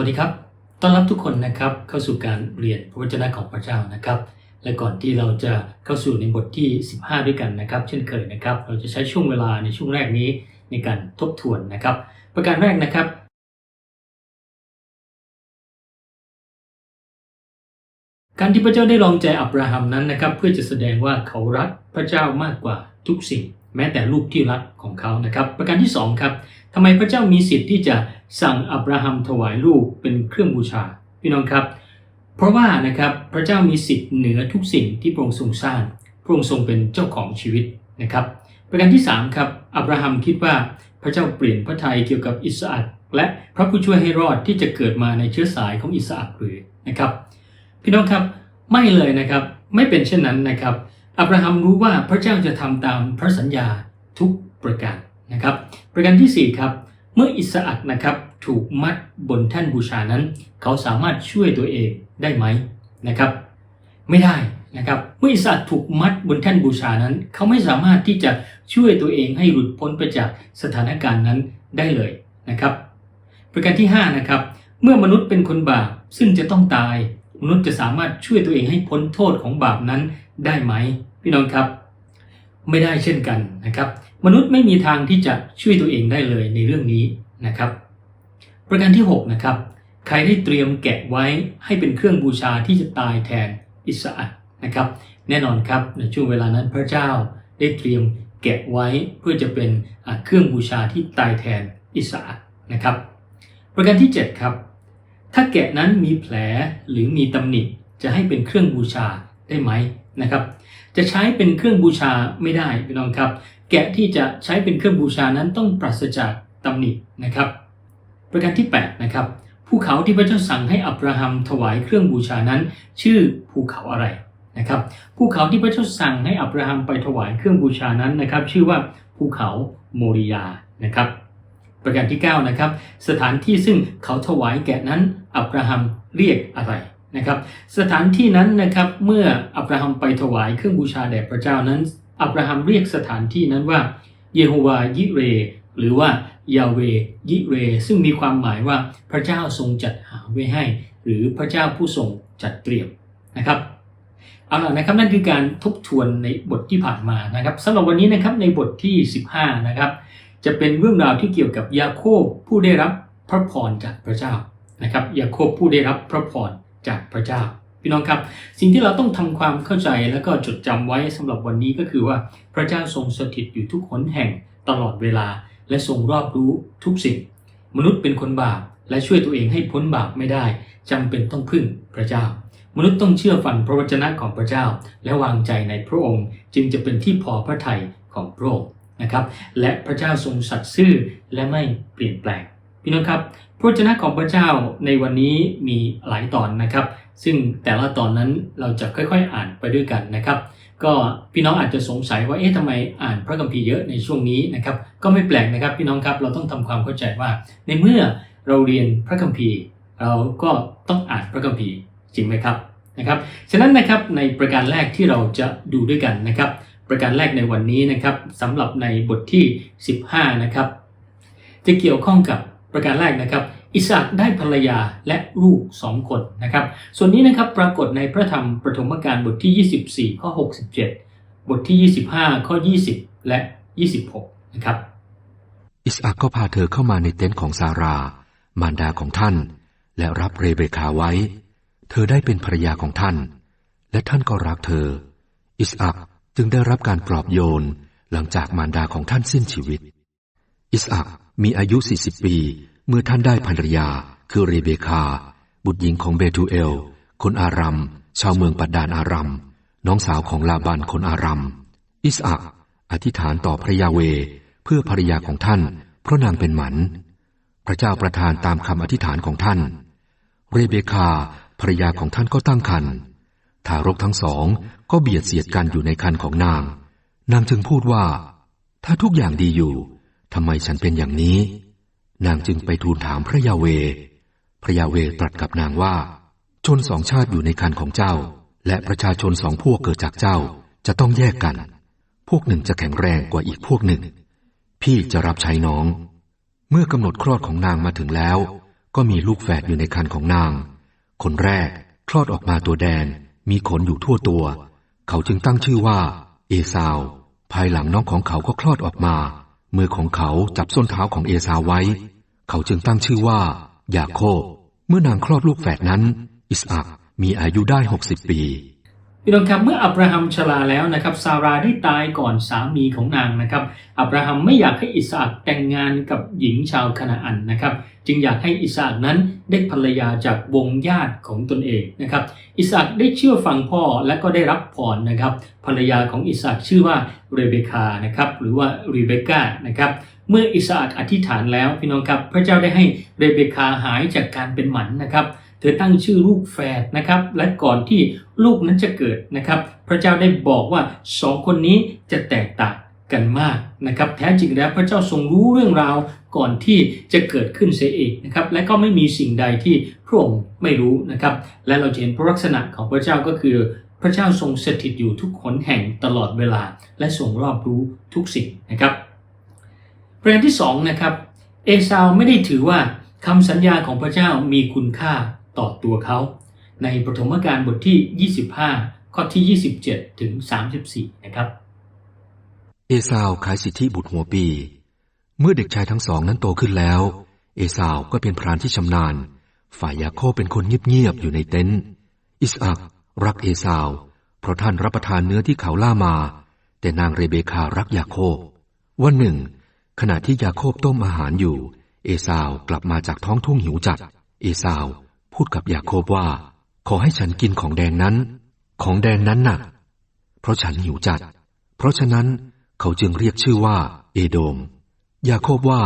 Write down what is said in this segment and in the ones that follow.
วัสดีครับ ต้อนรับทุกคนนะครับเข้าสู่การเรียนพระวจนะของพระเจ้านะครับ และก่อนที่เราจะเข้าสู่ในบทที่ 15 ด้วยกันนะครับ เช่นเคยนะครับ เราจะใช้ช่วงเวลาในช่วงแรกนี้ในการทบทวนนะครับ ประการแรกนะครับการที่พระเจ้าได้ลองใจอับราฮัมนั้นนะครับ เพื่อจะแสดงว่าเขารักพระเจ้ามากกว่าทุกสิ่ง แม้แต่ลูกที่รักของเขานะครับ ประการที่สองครับ ทำไมพระเจ้ามีสิทธิ์ที่จะสั่งอับราฮัมถวายลูกเป็นเครื่องบูชาพี่น้องครับ เพราะว่านะครับพระเจ้ามีสิทธิ์เหนือทุกสิ่งที่พระองค์ทรงสร้างพระองค์ทรงเป็นเจ้าของชีวิตนะครับ ประการที่สามครับอับราฮัมคิดว่าพระเจ้าเปลี่ยนพระทัยเกี่ยวกับอิสอัคและพระผู้ช่วยให้รอดที่จะเกิดมาในเชื้อสายของอิสอัคหรือนะครับ พี่น้องครับไม่เลยนะครับไม่เป็นเช่นนั้นนะครับอับราฮัมรู้ว่าพระเจ้าจะทำตามพระสัญญาทุกประการ นะครับ ประการที่สี่ครับ เมื่ออิสอัคนะครับถูกมัดบนแท่นบูชานั้น เขาสามารถช่วยตัวเองได้ไหมนะครับ ไม่ได้นะครับเมื่ออิสอัคถูกมัดบนแท่นบูชานั้น เขาไม่สามารถที่จะช่วยตัวเองให้หลุดพ้นไปจากสถานการณ์นั้นได้เลยนะครับ ประการที่ห้านะครับเมื่อมนุษย์เป็นคนบาปซึ่งจะต้องตาย มนุษย์จะสามารถช่วยตัวเองให้พ้นโทษของบาปนั้นได้ไหม พี่น้องครับ ไม่ได้เช่นกันนะครับ มนุษย์ไม่มีทางที่จะช่วยตัวเองได้เลยในเรื่องนี้นะครับ ประการที่6นะครับใครได้เตรียมแกะไว้ให้เป็นเครื่องบูชาที่จะตายแทนอิสอัคนะครับ แน่นอนครับในช่วงเวลานั้นพระเจ้าได้เตรียมแกะไว้เพื่อจะเป็นเครื่องบูชาที่ตายแทนอิสอัคนะครับ ประการที่ 7 ครับ ถ้าแกะนั้นมีแผลหรือมีตำหนิจะให้เป็นเครื่องบูชาได้ไหมนะครับ จะใช้เป็นเครื่องบูชาไม่ได้พี่น้องครับ แกะที่จะใช้เป็นเครื่องบูชานั้นต้องปราศจากตำหนินะครับ ประการที่8นะครับภูเขาที่พระเจ้าสั่งให้อับราฮัมถวายเครื่องบูชานั้น ชื่อภูเขาอะไรนะครับภูเขาที่พระเจ้าสั่งให้อับราฮัมไปถวายเครื่องบูชานั้นนะครับ ชื่อว่าภูเขาโมริยานะครับ ประการที่9นะครับสถานที่ซึ่งเขาถวายแกะนั้นอับราฮัมเรียกอะไร นะครับสถานที่นั้นนะครับเมื่ออับราฮัมไปถวายเครื่องบูชาแด่พระเจ้านั้น อับราฮัมเรียกสถานที่นั้นว่า เยโฮวายิเร หรือว่ายาเวยิเร ซึ่งมีความหมายว่าพระเจ้าทรงจัดหาไว้ให้ หรือพระเจ้าผู้ทรงจัดเตรียมนะครับเอาล่ะนะครับนั่นคือการทบทวนในบทที่ผ่านมานะครับสำหรับวันนี้นะครับในบทที่ 15นะครับจะเป็นเรื่องราวที่เกี่ยวกับยาโคบผู้ได้รับพระพรจากพระเจ้านะครับยาโคบผู้ได้รับพระพร จากพระเจ้า พี่น้องครับ สิ่งที่เราต้องทำความเข้าใจแล้วก็จดจำไว้สำหรับวันนี้ก็คือว่าพระเจ้าทรงสถิตอยู่ทุกหนแห่งตลอดเวลา และทรงรอบรู้ทุกสิ่ง มนุษย์เป็นคนบาปและช่วยตัวเองให้พ้นบาปไม่ได้จำเป็นต้องพึ่งพระเจ้า มนุษย์ต้องเชื่อฟังพระวจนะของพระเจ้า และวางใจในพระองค์ จึงจะเป็นที่พอพระทัยของพระองค์นะครับ และพระเจ้าทรงสัตย์ซื่อและไม่เปลี่ยนแปลง พี่น้องครับพระวจนะของพระเจ้าในวันนี้มีหลายตอนนะครับ ซึ่งแต่ละตอนนั้นเราจะค่อยๆอ่านไปด้วยกันนะครับ ก็พี่น้องอาจจะสงสัยว่าเอ๊ะทำไมอ่านพระคัมภีร์เยอะในช่วงนี้นะครับ ก็ไม่แปลกนะครับ พี่น้องครับเราต้องทำความเข้าใจว่า ในเมื่อเราเรียนพระคัมภีร์ เราก็ต้องอ่านพระคัมภีร์จริงไหมครับนะครับฉะนั้นนะครับในประการแรกที่เราจะดูด้วยกันนะครับ ประการแรกในวันนี้นะครับสำหรับในบทที่ 15 นะครับ จะเกี่ยวข้องกับ ประการแรกนะครับ อิสอัคได้ภรรยาและลูกสองคนนะครับ ส่วนนี้นะครับปรากฏในพระธรรมปฐมกาลบทที่ 24 ข้อ 67 บทที่ 25 ข้อ 20 และ 26 นะครับ อิสอัคก็พาเธอเข้ามาในเต็นท์ของซารา มารดาของท่าน และรับเรเบคาไว้ เธอได้เป็นภรรยาของท่าน และท่านก็รักเธอ อิสอัคจึงได้รับการปลอบโยนหลังจากมารดาของท่านสิ้นชีวิต อิสอัค มีอายุ 40 ปี เมื่อท่านได้ภรรยา คือเรเบคา บุตรหญิงของเบทูเอล คนอารัม ชาวเมืองปัดดานอารัม น้องสาวของลาบันคนอารัม อิสอัคอธิษฐานต่อพระยาเว เพื่อภรรยาของท่าน เพราะนางเป็นหมัน พระเจ้าประทานตามคำอธิษฐานของท่าน เรเบคาภรรยาของท่านก็ตั้งครรภ์ทารกทั้งสองก็เบียดเสียดกันอยู่ในคันของนาง นางจึงพูดว่า ถ้าทุกอย่างดีอยู่ ทำไมฉันเป็นอย่างนี้ นางจึงไปทูลถามพระยาเว พระยาเวตรัสกับนางว่า ชนสองชาติอยู่ในคันของเจ้า และประชาชนสองพวกเกิดจากเจ้าจะต้องแยกกัน พวกหนึ่งจะแข็งแรงกว่าอีกพวกหนึ่ง พี่จะรับใช้น้อง เมื่อกำหนดคลอดของนางมาถึงแล้ว ก็มีลูกแฝดอยู่ในคันของนาง คนแรกคลอดออกมาตัวแดง มีขนอยู่ทั่วตัว เขาจึงตั้งชื่อว่า เอซาว ภายหลังน้องของเขาก็คลอดออกมา มือของเขาจับส้นเท้าของเอซาไว้ เขาจึงตั้งชื่อว่า ยาโคบ เมื่อนางคลอดลูกแฝดนั้น อิสอักมีอายุได้หกสิบปี พี่น้องครับเมื่ออับราฮัมชราแล้วนะครับซาราได้ตายก่อนสามีของนางนะครับอับราฮัมไม่อยากให้อิสอักแต่งงานกับหญิงชาวคานาอันนะครับ จึงอยากให้อิสอักนั้นได้ภรรยาจากวงญาติของตนเองนะครับ อิสอักได้เชื่อฟังพ่อและก็ได้รับพรนะครับ ภรรยาของอิสอักชื่อว่าเรเบคานะครับหรือว่ารีเบคานะครับเมื่ออิสอักอธิษฐานแล้วพี่น้องครับพระเจ้าได้ให้เรเบคาหายจากการเป็นหมันนะครับ อตั้งชื่อลูกแฝดนะครับ และก่อนที่ลูกนั้นจะเกิดนะครับ พระเจ้าได้บอกว่าสองคนนี้จะแตกต่างกันมากนะครับ แท้จริงแล้วพระเจ้าทรงรู้เรื่องราวก่อนที่จะเกิดขึ้นเสียเองนะครับ และก็ไม่มีสิ่งใดที่พระองค์ไม่รู้นะครับ และเราจะเห็นพระลักษณะของพระเจ้าก็คือ พระเจ้าทรงสถิตอยู่ทุกขนแห่งตลอดเวลา และทรงรอบรู้ทุกสิ่งนะครับ ประการที่สองนะครับเอซาวไม่ได้ถือว่าคำสัญญาของพระเจ้ามีคุณค่า ต่อตัวเขา ในปฐมกาลบทที่ 25 ข้อที่ 27 ถึง 34 นะครับ เอซาวขายสิทธิบุตรหัวปี เมื่อเด็กชายทั้งสองนั้นโตขึ้นแล้ว เอซาวก็เป็นพรานที่ชำนาญ ฝ่ายยาโคบเป็นคนเงียบๆอยู่ในเต็นท์อิสอักรักเอซาว เพราะท่านรับประทานเนื้อที่เขาล่ามา แต่นางเรเบคารักยาโคบวันหนึ่ง ขณะที่ยาโคบต้มอาหารอยู่ เอซาวกลับมาจากท้องทุ่งหิวจัด เอซาว พูดกับยาโคบว่า ขอให้ฉันกินของแดงนั้น ของแดงนั้นน่ะ เพราะฉันหิวจัด เพราะฉะนั้นเขาจึงเรียกชื่อว่า เอโดม ยาโคบว่า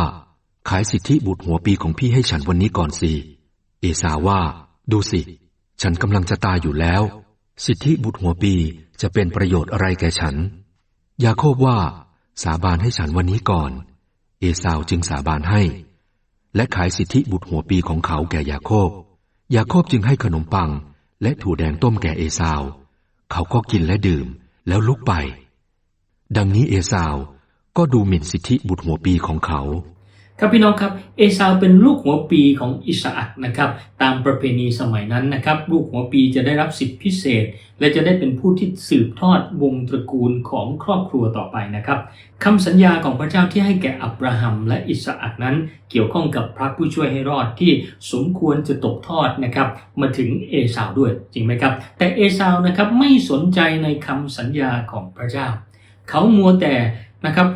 ขายสิทธิบุตรหัวปีของพี่ให้ฉันวันนี้ก่อนสิ เอสาวว่า ดูสิ ฉันกำลังจะตายอยู่แล้ว สิทธิบุตรหัวปีจะเป็นประโยชน์อะไรแก่ฉัน ยาโคบว่า สาบานให้ฉันวันนี้ก่อน เอสาวจึงสาบานให้ และขายสิทธิบุตรหัวปีของเขาแก่ยาโคบ ยาโคบจึงให้ขนมปัง และถั่วแดงต้มแก่เอสาว เขาก็กินและดื่ม แล้วลุกไป ดังนี้เอสาวก็ดูหมิ่นสิทธิบุตรหัวปีของเขา ครับพี่น้องครับเอซาวเป็นลูกหัวปีของอิสอักนะครับตามประเพณีสมัยนั้นนะครับลูกหัวปีจะได้รับสิทธิพิเศษ และจะได้เป็นผู้ที่สืบทอดวงตระกูลของครอบครัวต่อไปนะครับคำสัญญาของพระเจ้าที่ให้แก่อับราฮัมและอิสอักนั้น เกี่ยวข้องกับพระผู้ช่วยให้รอดที่สมควรจะตกทอดนะครับมาถึงเอซาวด้วยจริงไหมครับ แต่เอซาวนะครับไม่สนใจในคำสัญญาของพระเจ้า เขามัวแต่นะครับ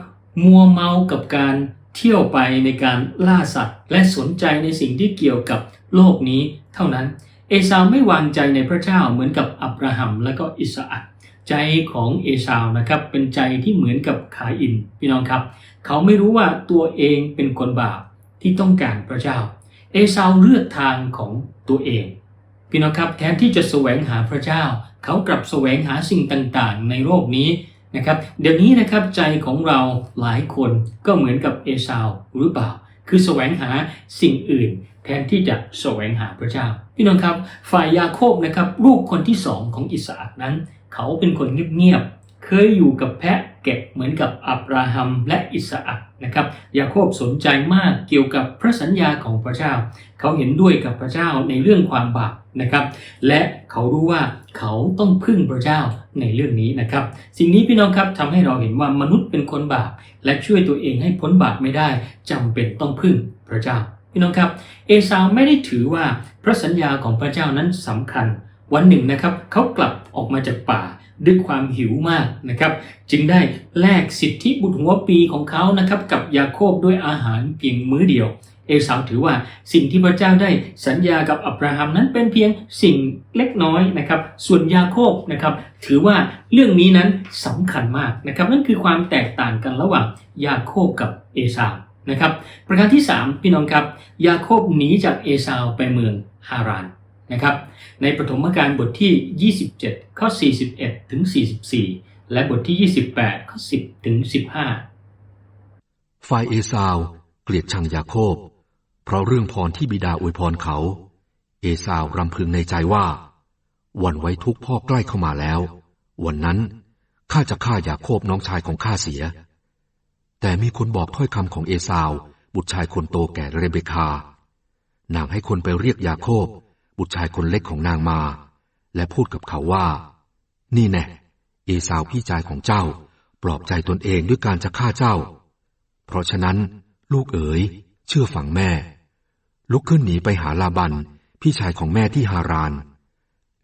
มัวเมากับการ เที่ยวไปในการล่าสัตว์ และสนใจในสิ่งที่เกี่ยวกับโลกนี้เท่านั้น เอซาวไม่วางใจในพระเจ้าเหมือนกับอับราฮัมและก็อิสอักใจของเอซาวนะครับเป็นใจที่เหมือนกับคาอินพี่น้องครับ เขาไม่รู้ว่าตัวเองเป็นคนบาปที่ต้องการพระเจ้า เอซาวเลือกทางของตัวเอง พี่น้องครับแทนที่จะแสวงหาพระเจ้า เขากลับแสวงหาสิ่งต่างๆ ในโลกนี้ นะครับเดี๋ยวนี้นะครับใจของเราหลายคนก็เหมือนกับเอซาวหรือเปล่า คือแสวงหาสิ่งอื่น แทนที่จะแสวงหาพระเจ้า พี่น้องครับฝ่ายยาโคบนะครับลูกคนที่สองของอิสอักนั้น เขาเป็นคนเงียบๆเคยอยู่กับแพะแกะเหมือนกับอับราฮัมและอิสอักนะครับยาโคบสนใจมากเกี่ยวกับพระสัญญาของพระเจ้า เขาเห็นด้วยกับพระเจ้าในเรื่องความบาปนะครับ และเขารู้ว่า เขาต้องพึ่งพระเจ้าในเรื่องนี้นะครับ สิ่งนี้พี่น้องครับทำให้เราเห็นว่ามนุษย์เป็นคนบาปและช่วยตัวเองให้พ้นบาปไม่ได้จำเป็นต้องพึ่งพระเจ้า พี่น้องครับ เอซาวไม่ได้ถือว่าพระสัญญาของพระเจ้านั้นสำคัญ วันหนึ่งนะครับเขากลับออกมาจากป่าด้วยความหิวมากนะครับ จึงได้แลกสิทธิบุตรหัวปีของเขานะครับกับยาโคบด้วยอาหารเพียงมื้อเดียว เอสาวถือว่าสิ่งที่พระเจ้าได้สัญญากับอับราฮัมนั้นเป็นเพียงสิ่งเล็กน้อยนะครับ ส่วนยาโคบนะครับถือว่าเรื่องนี้นั้นสำคัญมากนะครับนั่นคือความแตกต่างกันระหว่างยาโคบกับเอสาวนะครับ ประการที่ 3 พี่น้องครับยาโคบหนีจากเอสาวไปเมืองฮารานนะครับในปฐมกาลบทที่ 27 ข้อ 41 ถึง 44 และบทที่ 28 ข้อ 10 ถึง 15 ฝ่ายเอซาวเกลียดชังยาโคบ เพราะเรื่องพรที่บิดาอวยพรเขา เอซาวรำพึงในใจว่า วันไว้ทุกพ่อใกล้เข้ามาแล้ว วันนั้นข้าจะฆ่ายาโคบน้องชายของข้าเสีย แต่มีคนบอกถ้อยคำของเอซาว บุตรชายคนโตแก่เรเบคา นางให้คนไปเรียกยาโคบ บุตรชายคนเล็กของนางมา และพูดกับเขาว่า นี่แน่เอสาวพี่ชายของเจ้า ปลอบใจตนเองด้วยการจะฆ่าเจ้า เพราะฉะนั้น ลูกเอ๋ย เชื่อฝังแม่ ลุกขึ้นหนีไปหาลาบัน พี่ชายของแม่ที่ฮาราน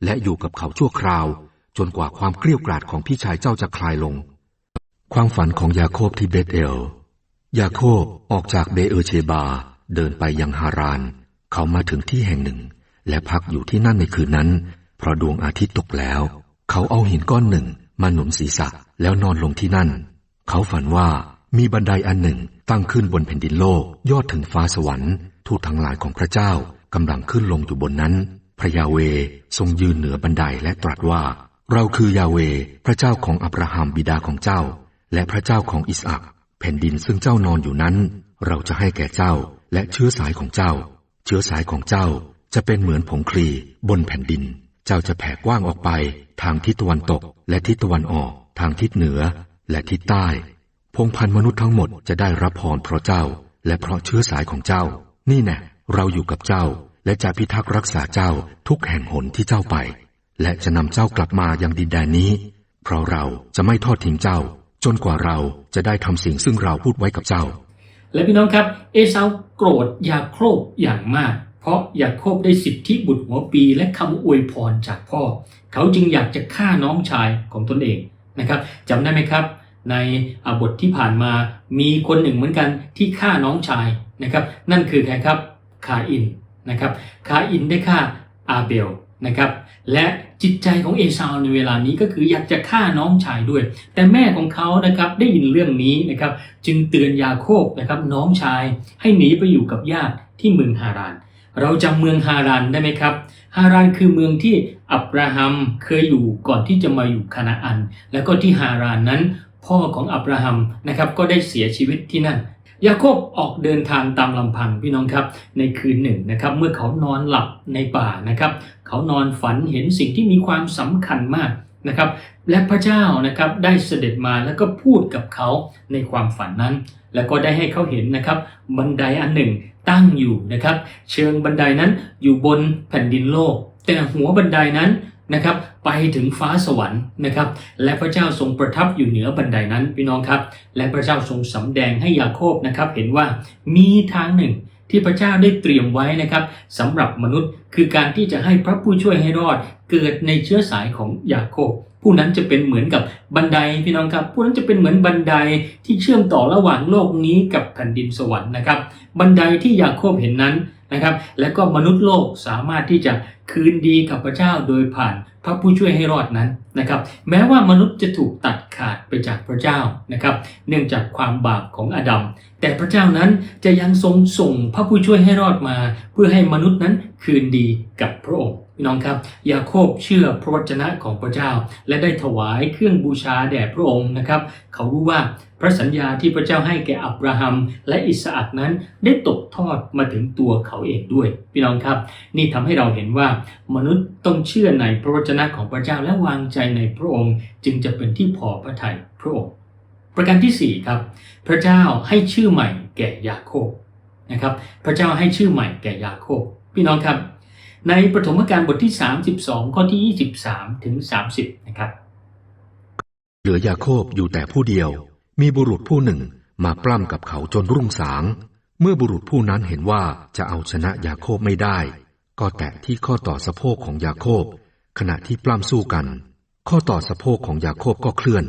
และอยู่กับเขาชั่วคราว จนกว่าความเกลี้ยวกราดของพี่ชายเจ้าจะคลายลง ความฝันของยาโคบที่เบธเอล ยาโคบออกจากเบเอเชบา เดินไปยังฮาราน เขามาถึงที่แห่งหนึ่ง และพักอยู่ที่นั่นในคืนนั้น เพราะดวงอาทิตย์ตกแล้ว เขาเอาหินก้อนหนึ่งมาหนุนศีรษะแล้วนอนลงที่นั่น เขาฝันว่ามีบันไดอันหนึ่งตั้งขึ้นบนแผ่นดินโลกยอดถึงฟ้าสวรรค์ทูตทั้งหลายของพระเจ้ากำลังขึ้นลงอยู่บนนั้น พระยาเวทรงยืนเหนือบันไดและตรัสว่า เราคือยาเวพระเจ้าของอับราฮัมบิดาของเจ้า และพระเจ้าของอิสอักแผ่นดินซึ่งเจ้านอนอยู่นั้น เราจะให้แก่เจ้าและเชื้อสายของเจ้า เชื้อสายของเจ้าจะเป็นเหมือนผงคลีบนแผ่นดิน เจ้าจะแผ่กว้างออกไป ทางทิศตะวันตก และทิศตะวันออก ทางทิศเหนือ และทิศใต้ พงพันมนุษย์ทั้งหมดจะได้รับพรเพราะเจ้า และเพราะเชื้อสายของเจ้า นี่แน่เราอยู่กับเจ้า และจะพิทักษ์รักษาเจ้าทุกแห่งหนที่เจ้าไป และจะนำเจ้ากลับมายังดินแดนนี้ เพราะเราจะไม่ทอดทิ้งเจ้า จนกว่าเราจะได้ทำสิ่งซึ่งเราพูดไว้กับเจ้า และพี่น้องครับ เอเซาโกรธยาโคบอย่างมาก เพราะยาโคบได้สิทธิบุตรหัวปีและคำอวยพรจากพ่อ เขาจึงอยากจะฆ่าน้องชายของตนเองนะครับจำได้ไหมครับ ในบทที่ผ่านมามีคนหนึ่งเหมือนกันที่ฆ่าน้องชายนะครับ นั่นคือใครครับคาอินนะครับคาอินได้ฆ่าอาเบลนะครับและจิตใจของเอซาวในเวลานี้ก็คืออยากจะฆ่าน้องชายด้วย แต่แม่ของเขานะครับได้ยินเรื่องนี้นะครับจึงเตือนยาโคบนะครับน้องชายให้หนีไปอยู่กับญาติที่เมืองฮาราน เราจำเมืองฮารานได้ไหมครับ ฮารานคือเมืองที่อับราฮัมเคยอยู่ก่อนที่จะมาอยู่คานาอัน แล้วก็ที่ฮารานนั้น พ่อของอับราฮัมนะครับก็ได้เสียชีวิตที่นั่น ยาโคบออกเดินทางตามลำพังพี่น้องครับ ในคืนหนึ่งนะครับเมื่อเขานอนหลับในป่านะครับเขานอนฝันเห็นสิ่งที่มีความสำคัญมากนะครับ และพระเจ้านะครับได้เสด็จมาแล้วก็พูดกับเขาในความฝันนั้น แล้วก็ได้ให้เขาเห็นนะครับบันไดอันหนึ่งตั้งอยู่นะครับ เชิงบันไดนั้นอยู่บนแผ่นดินโลก แต่หัวบันไดนั้น นะครับ ไปถึงฟ้าสวรรค์นะครับ และพระเจ้าทรงประทับอยู่เหนือบันไดนั้นพี่น้องครับ และพระเจ้าทรงสำแดงให้ยาโคบนะครับ เห็นว่ามีทางหนึ่งที่พระเจ้าได้เตรียมไว้นะครับสำหรับมนุษย์คือการที่จะให้พระผู้ช่วยให้รอด เกิดในเชื้อสายของยาโคบผู้นั้นจะเป็นเหมือนกับบันไดพี่น้องครับ ผู้นั้นจะเป็นเหมือนบันไดที่เชื่อมต่อระหว่างโลกนี้กับแผ่นดินสวรรค์นะครับ บันไดที่ยาโคบเห็นนั้น นะครับ และก็มนุษย์โลกสามารถที่จะคืนดีกับพระเจ้าโดยผ่านพระผู้ช่วยให้รอดนั้นนะครับ แม้ว่ามนุษย์จะถูกตัดขาดไปจากพระเจ้านะครับ เนื่องจากความบาปของอาดัม แต่พระเจ้านั้นจะยังทรงส่งพระผู้ช่วยให้รอดมา เพื่อให้มนุษย์นั้นคืนดีกับพระองค์ พี่น้องครับ ยาโคบเชื่อพระวจนะของพระเจ้า และได้ถวายเครื่องบูชาแด่พระองค์นะครับ เขารู้ว่าพระสัญญาที่พระเจ้าให้แก่อับราฮัม และอิสอักนั้นได้ตกทอดมาถึงตัวเขาเองด้วย พี่น้องครับ นี่ทำให้เราเห็นว่ามนุษย์ต้องเชื่อในพระวจนะของพระเจ้าและวางใจในพระองค์ จึงจะเป็นที่พอพระทัยพระองค์ประการที่สี่ครับพระเจ้าให้ชื่อใหม่แก่ยาโคบนะครับ พระเจ้าให้ชื่อใหม่แก่ยาโคบพี่น้องครับ ในปฐมกาลบทที่ 32 ข้อที่ 23 ถึง 30 นะครับ เหลือยาโคบอยู่แต่ผู้เดียว มีบุรุษผู้หนึ่งมาปล้ำกับเขาจนรุ่งสาง เมื่อบุรุษผู้นั้นเห็นว่าจะเอาชนะยาโคบไม่ได้ ก็แตะที่ข้อต่อสะโพกของยาโคบ ขณะที่ปล้ำสู้กัน ข้อต่อสะโพกของยาโคบก็เคลื่อน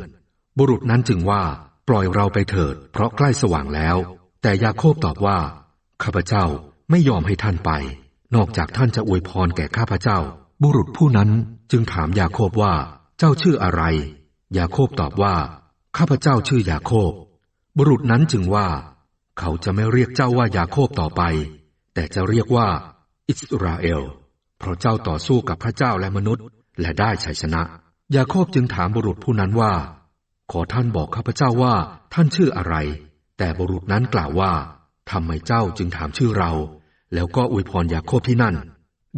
บุรุษนั้นจึงว่าปล่อยเราไปเถิด เพราะใกล้สว่างแล้ว แต่ยาโคบตอบว่า ข้าพเจ้าไม่ยอมให้ท่านไป นอกจากท่านจะอวยพรแก่ข้าพเจ้า บุรุษผู้นั้นจึงถามยาโคบว่า เจ้าชื่ออะไร ยาโคบตอบว่า ข้าพเจ้าชื่อยาโคบ บุรุษนั้นจึงว่า เขาจะไม่เรียกเจ้าว่ายาโคบต่อไป แต่จะเรียกว่า อิสราเอล เพราะเจ้าต่อสู้กับพระเจ้าและมนุษย์ และได้ชัยชนะ ยาโคบจึงถามบุรุษผู้นั้นว่า ขอท่านบอกข้าพเจ้าว่าท่านชื่ออะไร แต่บุรุษนั้นกล่าวว่าทำไมเจ้าจึงถามชื่อเรา แล้วก็อวยพรยาโคบที่นั่น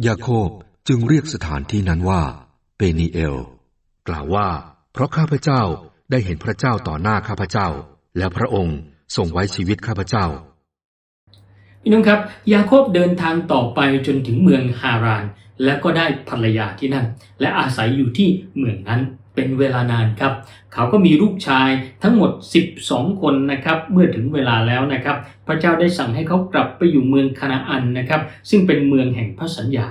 ยาโคบจึงเรียกสถานที่นั้นว่าเปนีเอล กล่าวว่า เพราะข้าพเจ้าได้เห็นพระเจ้าต่อหน้าข้าพเจ้า แล้วพระองค์ทรงไว้ชีวิตข้าพเจ้าพี่น้องครับ ยาโคบเดินทางต่อไปจนถึงเมืองฮาราน และก็ได้ภรรยาที่นั่น และอาศัยอยู่ที่เมืองนั้น เป็นเวลานานครับ เขาก็มีลูกชายทั้งหมด 12 คนนะครับเมื่อถึงเวลาแล้วนะครับ พระเจ้าได้สั่งให้เขากลับไปอยู่เมืองคานาอันนะครับ ซึ่งเป็นเมืองแห่งพระสัญญา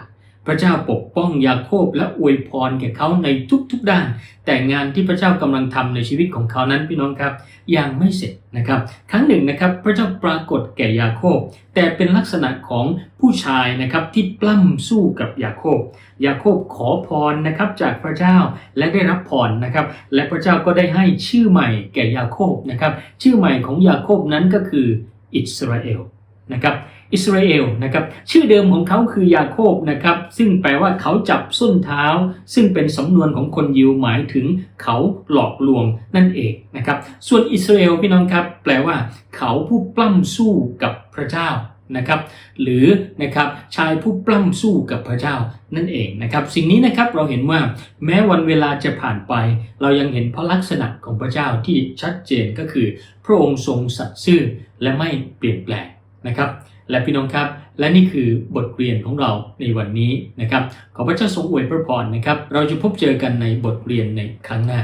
พระเจ้าปกป้องยาโคบและอวยพรแก่เขาในทุกๆด้าน แต่งานที่พระเจ้ากำลังทำในชีวิตของเขานั้นพี่น้องครับ ยังไม่เสร็จนะครับ ครั้งหนึ่งนะครับ พระเจ้าปรากฏแก่ยาโคบ แต่เป็นลักษณะของผู้ชายนะครับที่ปล้ำสู้กับยาโคบ ยาโคบขอพรนะครับจากพระเจ้าและได้รับพรนะครับ และพระเจ้าก็ได้ให้ชื่อใหม่แก่ยาโคบนะครับ ชื่อใหม่ของยาโคบนั้นก็คืออิสราเอลนะครับ อิสราเอลนะครับชื่อเดิมของเขาคือยาโคบนะครับซึ่งแปลว่าเขาจับส้นเท้า ซึ่งเป็นสำนวนของคนยิวหมายถึงเขาหลอกลวงนั่นเองนะครับส่วนอิสราเอลพี่น้องครับแปลว่า เขาผู้ปล้ำสู้กับพระเจ้านะครับหรือนะครับชายผู้ปล้ำสู้กับพระเจ้านั่นเองนะครับสิ่งนี้นะครับเราเห็นว่าแม้วันเวลาจะผ่านไป เรายังเห็นพระลักษณะของพระเจ้าที่ชัดเจนก็คือ พระองค์ทรงสัตย์ซื่อและไม่เปลี่ยนแปลงนะครับ และพี่น้องครับ และนี่คือบทเรียนของเราในวันนี้นะครับ ขอพระเจ้าทรงอวยพระพรนะครับ เราจะพบเจอกันในบทเรียนในครั้งหน้า